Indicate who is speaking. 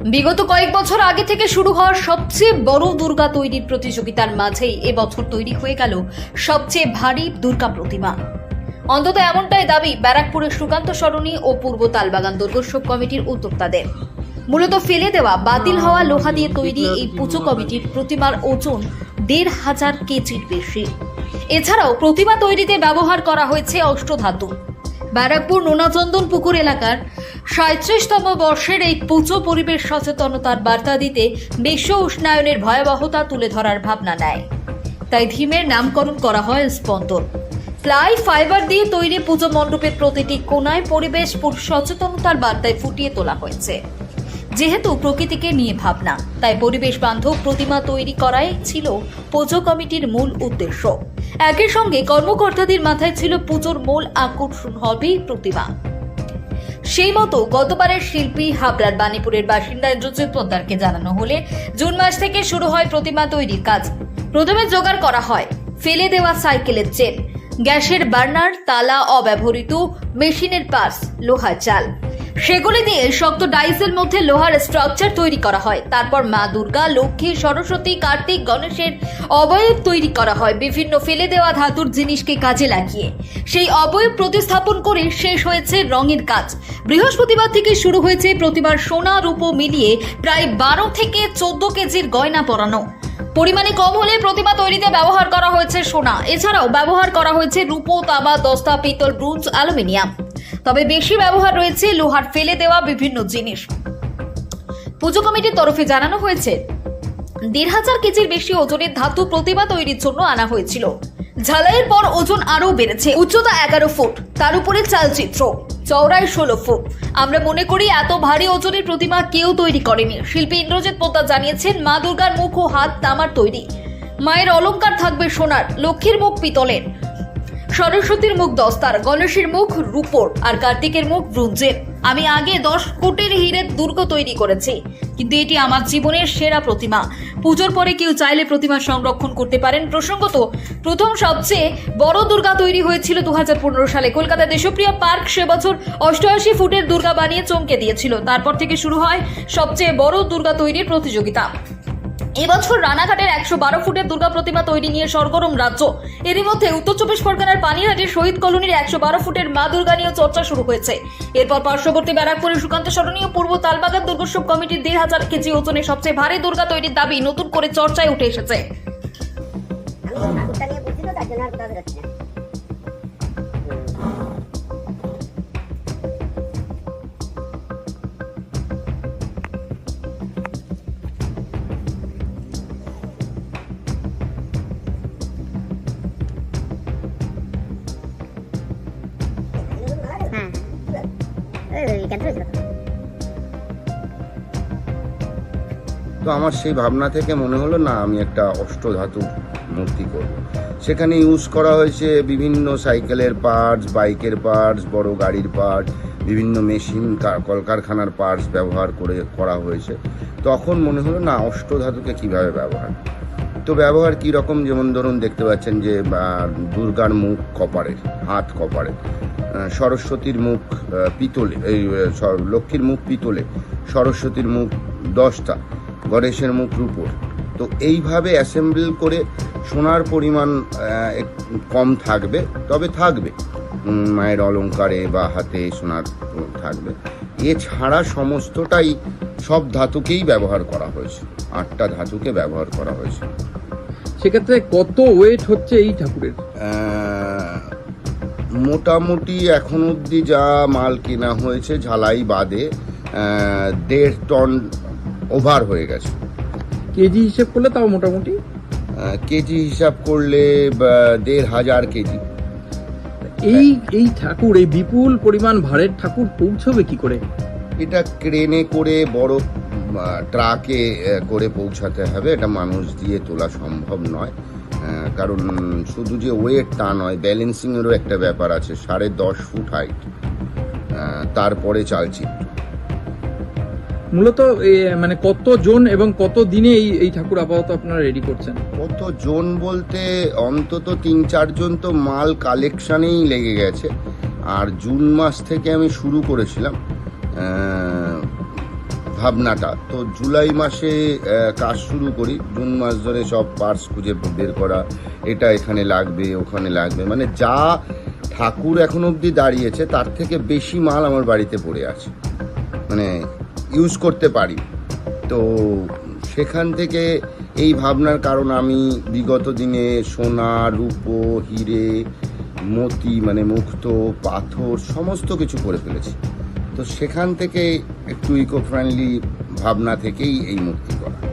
Speaker 1: বিগত কয়েক বছর আগে থেকে শুরু হওয়ার সবচেয়ে বড় দুর্গা তৈরির প্রতিযোগিতার মাঝেই এবছর তৈরি হয়ে গেল সবচেয়ে ভারী দুর্গা প্রতিমা। অন্তত এমনটাই দাবি ব্যারাকপুরের সুকান্ত সরণি ও পূর্ব তালবাগান দুর্গোৎসব কমিটির উদ্যোক্তাদের। মূলত ফেলে দেওয়া, বাতিল হওয়া লোহা দিয়ে তৈরি এই পুজো কমিটির প্রতিমার ওজন দেড় হাজার কেজির বেশি। এছাড়াও প্রতিমা তৈরিতে ব্যবহার করা হয়েছে অষ্টধাতু। ব্যারাকপুর নোনাচন্দন পুকুর এলাকার সাঁত্রিশতম বর্ষের এই পুজো পরিবেশ সচেতনতার বার্তা দিতে বিশ্ব উষ্ণায়নের ভয়াবহতা তুলে ধরার ভাবনা নেয়। তাই থিমের নামকরণ করা হয় স্পন্দন। প্লাই ফাইবার দিয়ে তৈরি পুজো মণ্ডপের প্রতিটি কোনায় পরিবেশ সচেতনতার বার্তায় ফুটিয়ে তোলা হয়েছে। যেহেতু প্রকৃতিকে নিয়ে ভাবনা, তাই পরিবেশ বান্ধব প্রতিমা তৈরি করাই ছিল পুজো কমিটির মূল উদ্দেশ্য। একই সঙ্গে কর্মকর্তাদের মাথায় ছিল পুজোর মূল আকর্ষণ হবেই প্রতিমা। সেই মতো গতবারের শিল্পী হাবড়ার বাণীপুরের বাসিন্দা ইন্দ্রজিৎ পোদ্দারকে জানানো হলে জুন মাস থেকে শুরু হয় প্রতিমা তৈরির কাজ। প্রথমে জোগাড় করা হয়, ফেলে দেওয়া সাইকেলের চেন, গ্যাসের বার্নার, তালা অব্যবহৃত মেশিনের পার্স, লোহার চাল। সেগুলি দিয়ে শক্ত ডাইসের মধ্যে লোহার স্ট্রাকচার তৈরি করা হয়। তারপর মা দুর্গা, লক্ষ্মী, সরস্বতী, কার্তিক, গণেশের অবয়ব তৈরি করা হয়। বিভিন্ন ফেলে দেওয়া ধাতুর জিনিসকে কাজে লাগিয়ে। সেই অবয়ব প্রতিস্থাপন করে শেষ হয়েছে রঙের কাজ। বৃহস্পতিবার থেকে শুরু হয়েছে প্রতিবার সোনা রূপো মিলিয়ে প্রায় বারো থেকে চোদ্দ কেজির গয়না পরানো। পরিমাণে কম হলে প্রতিমা তৈরিতে ব্যবহার করা হয়েছে সোনা। এছাড়াও ব্যবহার করা হয়েছে রূপো, তামা, দস্তা, পিতল, ব্রোঞ্জ, অ্যালুমিনিয়াম। তবে বেশি ব্যবহার রয়েছে লোহার ফেলে দেওয়া বিভিন্ন জিনিস। পুজো কমিটির তরফে জানানো হয়েছে, দেড় হাজার কেজির বেশি ওজনের ধাতু প্রতিমা তৈরির জন্য আনা হয়েছিল। ঝালাইয়ের পর ওজন আরও বেড়েছে। উচ্চতা এগারো ফুট, তার উপরে চালচিত্র, চওড়ায় ষোলো ফুট। আমরা মনে করি এত ভারী ওজনের প্রতিমা কেউ তৈরি করেনি। শিল্পী ইন্দ্রজিৎ পোদ্দার জানিয়েছেন, মা দুর্গার মুখ ও হাত তামার তৈরি। মায়ের অলংকার থাকবে সোনার, লক্ষ্মীর মুখ পিতলের। সরস্বতীর মুখ দস্তার, গণেশের মুখ রূপোর আর কার্তিকের মুখ ব্রোঞ্জের। আমি আগে দশ কোটির হীরের দুর্গ তৈরি করেছি, কিন্তু এটি আমার জীবনের সেরা প্রতিমা। পুজোর পরে কেউ চাইলে প্রতিমা সংরক্ষণ করতে পারেন। প্রসঙ্গত, প্রথম সবচেয়ে বড় দুর্গা তৈরি হয়েছিল দু হাজার পনেরো সালে। কলকাতা দেশপ্রিয় পার্ক সে বছর অষ্টআশি ফুটের দুর্গা বানিয়ে চমকে দিয়েছিল। তারপর থেকে শুরু হয় সবচেয়ে বড় দুর্গা তৈরির প্রতিযোগিতা। এবছর রানাঘাটের একশো বারো ফুটের দুর্গা প্রতিমা তৈরি নিয়ে সরগরম রাজ্য। এরই মধ্যে উত্তর চব্বিশ পরগনার পানিরহাটের শহীদ কলোনির একশো বারো ফুটের মা দুর্গা নিয়ে চর্চা শুরু হয়েছে। এরপর পার্শ্ববর্তী ব্যারাকপুরের সুকান্ত স্মরণীয় পূর্ব তালবাগান দুর্গোৎসব কমিটির দেড় হাজার কেজি ওজনে সবচেয়ে ভারী দুর্গা তৈরির দাবি নতুন করে চর্চায় উঠে এসেছে।
Speaker 2: তো।
Speaker 3: আমার সেই ভাবনা থেকে মনে হলো, না, আমি একটা অষ্টধাতু মূর্তি করব। সেখানে ইউজ করা হয়েছে বিভিন্ন সাইকেলের পার্টস বাইকের পার্টস বড় গাড়ির পার্ট বিভিন্ন মেশিন কলকারখানার পার্টস ব্যবহার করে করা হয়েছে। তখন মনে হলো, না, অষ্টধাতুকে কীভাবে ব্যবহার তো ব্যবহার কী রকম? যেমন ধরুন দেখতে পাচ্ছেন যে দুর্গার মুখ কপারের হাত কপারে সরস্বতীর মুখ পিতলে, এই লক্ষ্মীর মুখ পিতলে, সরস্বতীর মুখ দশটা, গণেশের মুখ রূপোর। তো এইভাবে অ্যাসেম্বল করে সোনার পরিমাণ কম থাকবে, তবে থাকবে। মায়ের অলংকারে বা হাতে সোনার থাকবে। এছাড়া সমস্তটাই সব ধাতুকেই ব্যবহার করা হয়েছে। আটটা ধাতুকে ব্যবহার করা হয়েছে।
Speaker 4: সেক্ষেত্রে কত ওয়েট হচ্ছে এই ঠাকুরের?
Speaker 3: মোটামুটি এখন অবধি যা মাল কেনা হয়েছে ঝালাই বাদে দেড় টন ওভার হয়ে গেছে।
Speaker 4: কেজি হিসেব করলে তাও মোটামুটি?
Speaker 3: কেজি হিসাব করলে দেড় হাজার কেজি।
Speaker 4: এই এই ঠাকুর, এই বিপুল পরিমাণ ভারের ঠাকুর পৌঁছবে কি করে?
Speaker 3: এটা ক্রেনে করে, বড় ট্রাকে করে পৌঁছাতে হবে। এটা মানুষ দিয়ে তোলা সম্ভব নয়। কারণ শুধু যে ওয়েট তা নয়, ব্যালেন্সিংয়েরও একটা ব্যাপার আছে, সাড়ে দশ ফুট হাইট তারপরে চালচিত্র।
Speaker 4: মূলত মানে কত জন এবং কত দিনে এই এই ঠাকুর আপাতত আপনারা রেডি করছেন?
Speaker 3: কত জন বলতে অন্তত তিন চারজন তো মাল কালেকশানেই লেগে গেছে। আর জুন মাস থেকে আমি শুরু করেছিলাম ভাবনাটা। তো জুলাই মাসে কাজ শুরু করি। জুন মাস ধরে সব পার্টস খুঁজে বের করা, এটা এখানে লাগবে, ওখানে লাগবে। মানে যা ঠাকুর এখন অবধি দাঁড়িয়েছে, তার থেকে বেশি মাল আমার বাড়িতে পড়ে আছে। মানে ইউজ করতে পারি। তো সেখান থেকে এই ভাবনার কারণ আমি বিগত দিনে সোনা, রূপো, হিরে, মতি মানে মুক্ত, পাথর, সমস্ত কিছু করে ফেলেছি। তো সেখান থেকে একটু ইকো ফ্রেন্ডলি ভাবনা থেকেই এই মূর্তি করা।